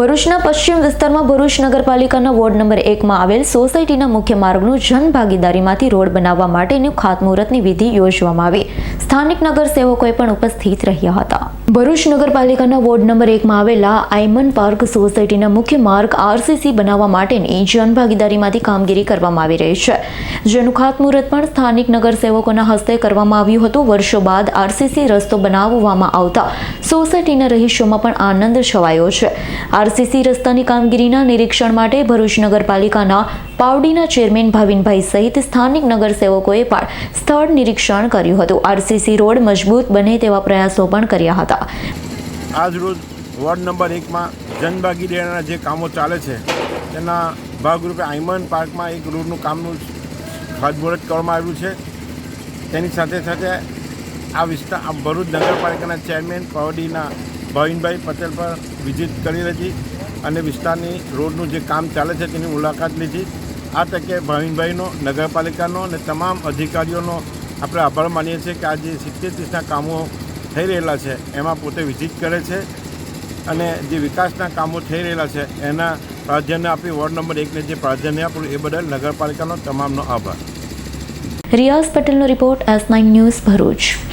ભરૂચના પશ્ચિમ વિસ્તારમાં ભરૂચ નગરપાલિકાના વોર્ડ નંબર એકમાં આવેલ સોસાયટીના મુખ્ય માર્ગનું જનભાગીદારીમાંથી રોડ બનાવવા માટેનું ખાતમુહૂર્તની વિધિ યોજવામાં આવી. સ્થાનિક નગરસેવકોએ પણ ઉપસ્થિત રહ્યા હતા. ભરૂચ નગરપાલિકાના વોર્ડ નંબર એકમાં આવેલા આયમન પાર્ક સોસાયટીના મુખ્ય માર્ગ આરસીસી બનાવવા માટેની જનભાગીદારીમાંથી કામગીરી કરવામાં આવી રહી છે. જેનું ખાતમુહૂર્ત પણ સ્થાનિક નગરસેવકોના હસ્તે કરવામાં આવ્યું હતું. વર્ષો બાદ આરસીસી રસ્તો બનાવવામાં આવતા સોસાયટીના રહીશોમાં પણ આનંદ છવાયો છે. આરસીસી રસ્તાની કામગીરીના નિરીક્ષણ માટે ભરૂચ નગરપાલિકાના પાવડીના ચેરમેન ભાવિનભાઈ સહિત સ્થાનિક નગરસેવકોએ પણ સ્થળ નિરીક્ષણ કર્યું હતું. આરસીસી રોડ મજબૂત બને તેવા પ્રયાસો પણ કર્યા હતા. આજ રોજ વોર્ડ નંબર એકમાં જનભાગીદારીના જે કામો ચાલે છે, તેના ભાગરૂપે આઈમન પાર્કમાં એક રોડનું કામનું ખાતમુહૂર્ત કરવામાં આવ્યું છે. તેની સાથે સાથે આ વિસ્તાર આ ભરૂચ નગરપાલિકાના ચેરમેન પાવડીના ભાવિનભાઈ પટેલ પર વિઝિટ કરી હતી અને વિસ્તારની રોડનું જે કામ ચાલે છે તેની મુલાકાત લીધી. આ તકે ભાવિનભાઈનો, નગરપાલિકાનો અને તમામ અધિકારીઓનો આપણે આભાર માનીએ છીએ કે આ જે સિત્તેર ત્રીસના કામો થઈ રહેલા છે, એમાં પોતે વિઝિટ કરે છે અને જે વિકાસના કામો થઈ રહેલા છે, એના પ્રાધાન્ય આપી વોર્ડ નંબર એકને જે પ્રાધાન્ય આપ્યું એ બદલ નગરપાલિકાનો તમામનો આભાર. રિયાઝ પટેલનો report S nine news Bharuch.